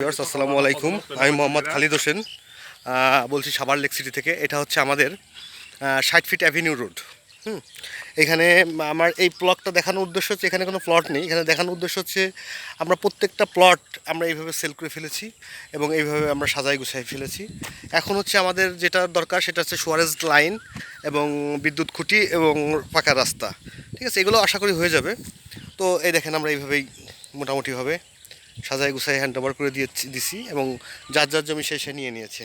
আসসালামু আলাইকুম। আমি মোহাম্মদ খালিদ হোসেন বলছি সাবার লেক সিটি থেকে। এটা হচ্ছে আমাদের ষাট ফিট অ্যাভিনিউ রোড। হুম, এখানে আমার এই প্লটটা দেখানোর উদ্দেশ্য হচ্ছে, এখানে কোনো প্লট নেই। এখানে দেখানোর উদ্দেশ্য হচ্ছে, আমরা প্রত্যেকটা প্লট আমরা এইভাবে সেল করে ফেলেছি এবং এইভাবে আমরা সাজাই গুছাই ফেলেছি। এখন হচ্ছে আমাদের যেটা দরকার, সেটা হচ্ছে সোয়ারেজ লাইন এবং বিদ্যুৎ খুঁটি এবং পাকা রাস্তা। ঠিক আছে, এগুলো আশা করি হয়ে যাবে। তো এই দেখেন, আমরা এইভাবেই মোটামুটিভাবে সাজাই গুছাই হ্যান্ড ওভার করে দিয়ে দিছি এবং যার যার জমি সে সে নিয়ে নিয়েছে।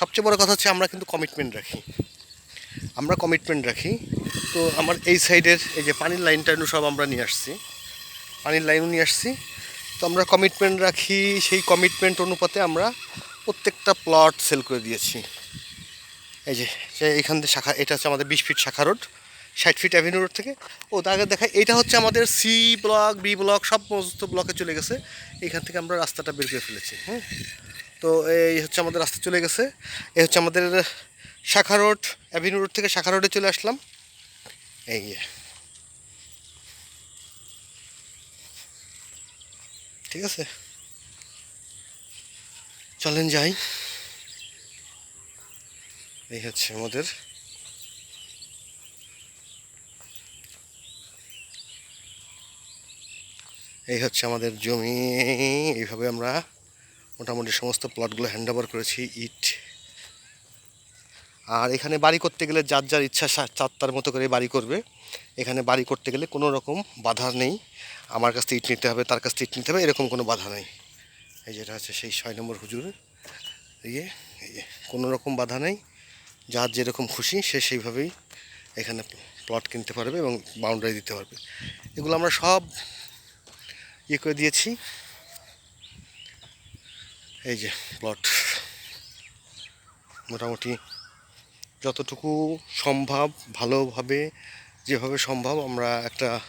সবচেয়ে বড় কথা হচ্ছে আমরা কিন্তু কমিটমেন্ট রাখি। আমরা কমিটমেন্ট রাখি। তো আমার এই সাইডের এই যে পানির লাইনটা সব আমরা নিয়ে আসছি। পানির লাইনও নিয়ে আসছি। তো আমরা কমিটমেন্ট রাখি, সেই কমিটমেন্ট অনুপাতে আমরা প্রত্যেকটা প্লট সেল করে দিয়েছি। এই যে এইখান থেকে শাখা, এটা হচ্ছে আমাদের বিশ ফিট শাখা রোড ষাট ফিট অ্যাভিনিউ রোড থেকে। ও তাকে দেখা, এটা হচ্ছে আমাদের সি ব্লক বি ব্লক সব সমস্ত ব্লকে চলে গেছে। এখান থেকে আমরা রাস্তাটা বের করে ফেলেছি হ্যাঁ। তো এই হচ্ছে আমাদের রাস্তা চলে গেছে। এই হচ্ছে আমাদের শাখা রোড অ্যাভিনিউ রোড থেকে শাখা রোডে চলে আসলাম। এই। ঠিক আছে? চলেন যাই। এই হচ্ছে আমাদের এই হচ্ছে আমাদের জমি। এইভাবে আমরা মোটামুটি সমস্ত প্লটগুলো হ্যান্ড ওভার করেছি, ইট। আর এখানে বাড়ি করতে গেলে যার যার ইচ্ছা সা- চার মতো করে বাড়ি করবে। এখানে বাড়ি করতে গেলে কোনো রকম বাধা নেই। আমার কাছ থেকে ইট নিতে হবে, তার কাছ থেকে ইট নিতে হবে, এরকম কোনো বাধা নেই। এই যেটা হচ্ছে সেই ছয় নম্বর হুজুর। ইয়ে কোনো রকম বাধা নেই। যার যেরকম খুশি সে সেইভাবেই এখানে প্লট কিনতে পারবে এবং বাউন্ডারি দিতে পারবে। এগুলো আমরা সব ইয়ে করে দিয়েছি। এই যে প্লট মোটামুটি যতটুকু সম্ভব, ভালোভাবে যেভাবে সম্ভব আমরা একটা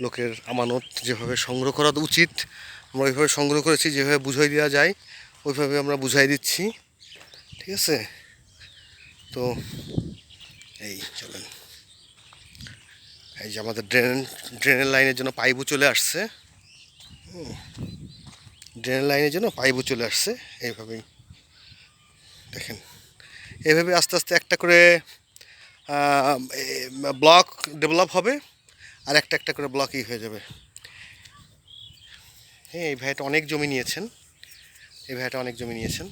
লোকের আমানত যেভাবে সংগ্রহ করা উচিত, আমরা ওইভাবে সংগ্রহ করেছি, যেভাবে বুঝাই দেওয়া যায়, ওইভাবে আমরা বুঝাই দিচ্ছি। ঠিক আছে? তো এই চলেন। এই যে আমাদের ড্রেন ড্রেনের লাইনের জন্য পাইপও চলে আসছে। ড্রেনের লাইনের জন্য পাইপও চলে আসছে, এইভাবেই। দেখেন, এইভাবে আস্তে আস্তে একটা করে ব্লক ডেভেলপ হবে, আর একটা একটা করে ব্লকই হয়ে যাবে। হ্যাঁ এই ভাইটা অনেক জমি নিয়েছেন। এই ভাইটা অনেক জমি নিয়েছেন।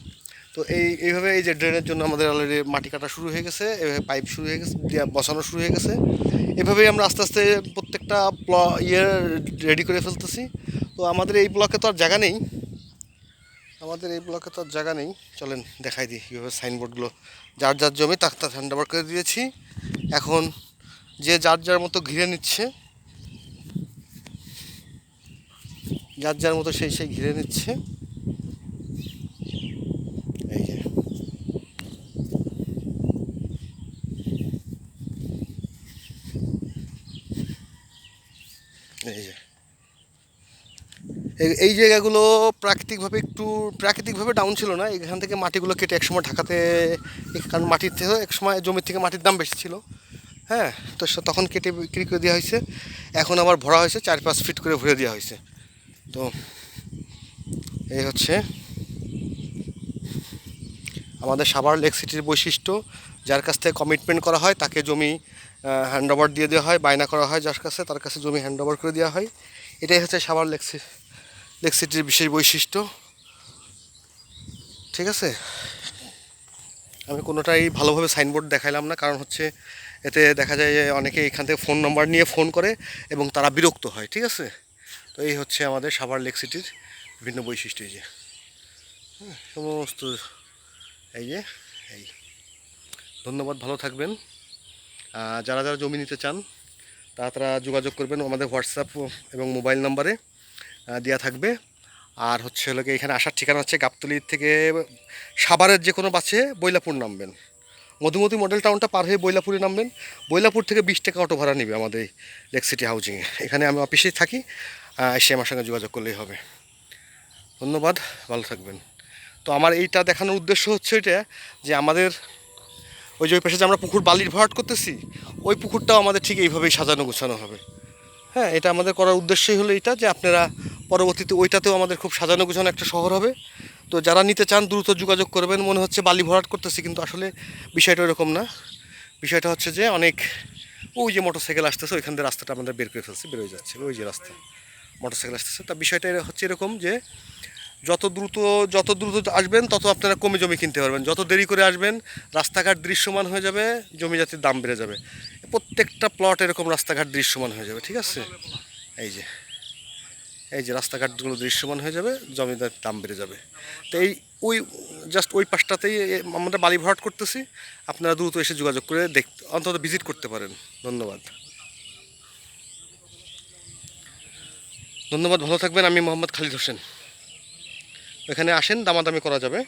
তো এই, এইভাবে এই যে ড্রেনের জন্য আমাদের অলরেডি মাটি কাটা শুরু হয়ে গেছে এভাবে পাইপ শুরু হয়ে গেছে বসানো শুরু হয়ে গেছে। এভাবেই আমরা আস্তে আস্তে প্রত্যেকটা প্ল ইয়ে রেডি করে ফেলতেছি। তো আমাদের এই ব্লকে তো আর জায়গা নেই। আমাদের এই ব্লকে তো আর জায়গা নেই। চলেন দেখাই দিই কীভাবে সাইনবোর্ডগুলো যার যার জমি তাক তা হ্যান্ড ওভার করে দিয়েছি। এখন যে যার যার মতো ঘিরে নিচ্ছে, যার যার মতো সেই সেই ঘিরে নিচ্ছে। এই যে। এই যে। এই- জায়গাগুলো প্রাকৃতিকভাবে একটু, প্রাকৃতিকভাবে ডাউন ছিল না। এখান থেকে মাটিগুলো কেটে একসময় ঢাকাতে, কারণ মাটির থেকে একসময় জমির থেকে মাটির দাম বেশি ছিল। হ্যাঁ তো তখন কেটে বিক্রি করে দেওয়া হয়েছে। এখন আবার ভরা হয়েছে, চার পাঁচ ফিট করে ভরে দেওয়া হয়েছে। তো এই হচ্ছে আমাদের সাভার লেক সিটির বৈশিষ্ট্য। যার কাছ থেকে কমিটমেন্ট করা হয়, তাকে জমি হ্যান্ড ওভার দিয়ে দেওয়া হয়, বায়না করা হয় যার কাছে, তার কাছে জমি হ্যান্ড ওভার করে দেওয়া হয়। এটাই হচ্ছে সাভার লেক সি- লেক সিটির বিশেষ বৈশিষ্ট্য। ঠিক আছে? আমি কোনোটাই ভালোভাবে সাইনবোর্ড দেখাইলাম না কারণ হচ্ছে এতে দেখা যায় যে অনেকে এখান থেকে ফোন নাম্বার নিয়ে ফোন করে এবং তারা বিরক্ত হয় ঠিক আছে? তো এই হচ্ছে আমাদের সাভার লেক সিটির বিভিন্ন বৈশিষ্ট্য এই যে। হ্যাঁ, সমস্ত এই যে এই। ধন্যবাদ ভালো থাকবেন। যারা যারা জমি নিতে চান তারা যোগাযোগ করবেন আমাদের হোয়াটসঅ্যাপ এবং মোবাইল নাম্বারে। দেওয়া থাকবে। আর হচ্ছে হলো এখানে আসার ঠিকানা হচ্ছে গাবতলি থেকে সাভারের যে কোনো বাসে বৈলাপুর নামবেন। মধুমতি মডেল টাউনটা পার হয়ে বৈলাপুরে নামবেন। বৈলাপুর থেকে বিশ টাকা অটো ভাড়া নেবে আমাদের লেক সিটি হাউজিংয়ে এখানে আমি অফিসেই থাকি এসে আমার সঙ্গে যোগাযোগ করলেই হবে। ধন্যবাদ, ভালো থাকবেন। তো আমার এইটা দেখানোর উদ্দেশ্য হচ্ছে এটা যে আমাদের ওই যে ওই পাশে যে আমরা পুকুর বালির ভরাট করতেছি, ওই পুকুরটাও আমাদের ঠিক এইভাবেই সাজানো গোছানো হবে। হ্যাঁ এটা আমাদের করার উদ্দেশ্যই হলো এটা যে আপনারা পরবর্তীতে ওইটাতেও আমাদের খুব সাজানো গুছানো একটা শহর হবে। তো যারা নিতে চান, দ্রুত যোগাযোগ করবেন। মনে হচ্ছে বালি ভরাট করতেছি, কিন্তু আসলে বিষয়টা এরকম না। বিষয়টা হচ্ছে যে অনেক, ওই যে মোটরসাইকেল আসতেছে, ওইখান দিয়ে রাস্তাটা আমাদের বের করে ফেলছে বের হয়ে যাচ্ছে, ওই যে রাস্তা, মোটরসাইকেল আসতেছে। তা বিষয়টা হচ্ছে এরকম যে, যত দ্রুত যত দ্রুত আসবেন, তত আপনারা কমে জমি কিনতে পারবেন। যত দেরি করে আসবেন, রাস্তাঘাট দৃশ্যমান হয়ে যাবে জমি জাতির দাম বেড়ে যাবে। প্রত্যেকটা প্লট এরকম রাস্তাঘাট দৃশ্যমান হয়ে যাবে, ঠিক আছে? এই যে। এই যে রাস্তাঘাটগুলো দৃশ্যমান হয়ে যাবে, জমিদার দাম বেড়ে যাবে। তো এই ওই জাস্ট ওই পাশটাতেই আমরা বালি ভরাট করতেছি। আপনারা দ্রুত এসে যোগাযোগ করে দেখ, অন্তত ভিজিট করতে পারেন। ধন্যবাদ। ধন্যবাদ, ভালো থাকবেন। আমি মোহাম্মদ খালিদ হোসেন। এখানে আসেন, দামাদামি করা যাবে।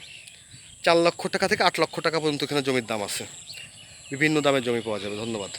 চার লক্ষ টাকা থেকে আট লক্ষ টাকা পর্যন্ত এখানে জমির দাম আছে। বিভিন্ন দামের জমি পাওয়া যাবে। ধন্যবাদ।